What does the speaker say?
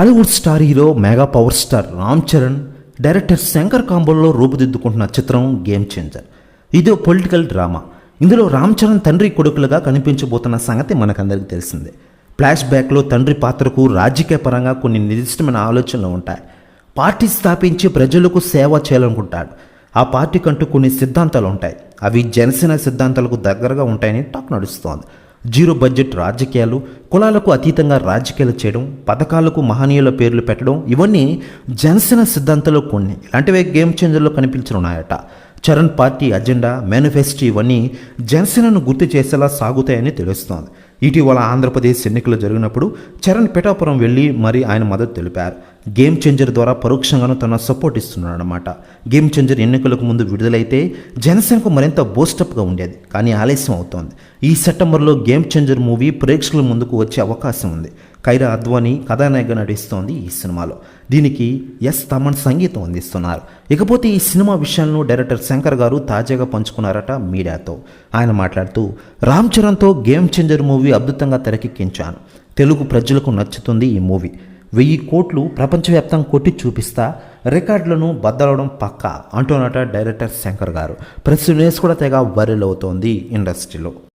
Tollywood star hero mega power star Ram Charan director Shankar కాంబోల్లో రూపుదిద్దుకుంటున్న చిత్రం game changer ఇది political drama ఇందులో రామ్ చరణ్ తండ్రి కొడుకులుగా కనిపించబోతున్న సంగతి మనకందరికీ తెలిసిందే. ఫ్లాష్ బ్యాక్లో తండ్రి పాత్రకు రాజకీయ పరంగా కొన్ని నిర్దిష్టమైన ఆలోచనలు ఉంటాయి. పార్టీ స్థాపించి ప్రజలకు సేవ చేయాలనుకుంటాడు. ఆ పార్టీకంటూ కొన్ని సిద్ధాంతాలు ఉంటాయి. అవి జనసేన సిద్ధాంతాలకు దగ్గరగా ఉంటాయని టాక్ నడుస్తోంది. జీరో బడ్జెట్ రాజకీయాలు కులాలకు అతీతంగా రాజకీయాలు చేయడం పథకాలకు మహనీయుల పేర్లు పెట్టడం ఇవన్నీ జనసేన సిద్ధాంతాలు కొన్ని. ఇలాంటివే గేమ్ చేంజర్లో కనిపించనున్నాయట. చరణ్ పార్టీ అజెండా మేనిఫెస్టో ఇవన్నీ జనసేనను గుర్తు చేసేలా సాగుతాయని తెలుస్తోంది. ఇటీవల ఆంధ్రప్రదేశ్ ఎన్నికలు జరిగినప్పుడు చరణ్ పిఠాపురం వెళ్ళి మరి ఆయన మద్దతు తెలిపారు. గేమ్ చేంజర్ ద్వారా పరోక్షంగాను తన సపోర్ట్ ఇస్తున్నాడు అనమాట గేమ్ చేంజర్ ఎన్నికలకు ముందు విడుదలైతే జనసేనకు మరింత బోస్టప్గా ఉండేది కానీ ఆలస్యం అవుతోంది. ఈ సెప్టెంబర్లో గేమ్ చేంజర్ మూవీ ప్రేక్షకుల ముందుకు వచ్చే అవకాశం ఉంది. కైరా అద్వానీ కథానాయకగా నటిస్తోంది ఈ సినిమాలో. దీనికి ఎస్ తమన్ సంగీతం అందిస్తున్నారు. ఇకపోతే ఈ సినిమా విషయాలను డైరెక్టర్ శంకర్ గారు తాజాగా పంచుకున్నారట మీడియాతో. ఆయన మాట్లాడుతూ రామ్ చరణ్తో గేమ్ చేంజర్ మూవీ అద్భుతంగా తెరకెక్కించాను. తెలుగు ప్రజలకు నచ్చుతుంది ఈ మూవీ. వెయ్యి కోట్లు ప్రపంచవ్యాప్తంగా కొట్టి చూపిస్తా రికార్డులను బద్దలవడం పక్కా అంటున్నట డైరెక్టర్ శంకర్ గారు. ప్రెస్ న్యూస్ కూడా తెగ వైరల్ అవుతోంది ఇండస్ట్రీలో.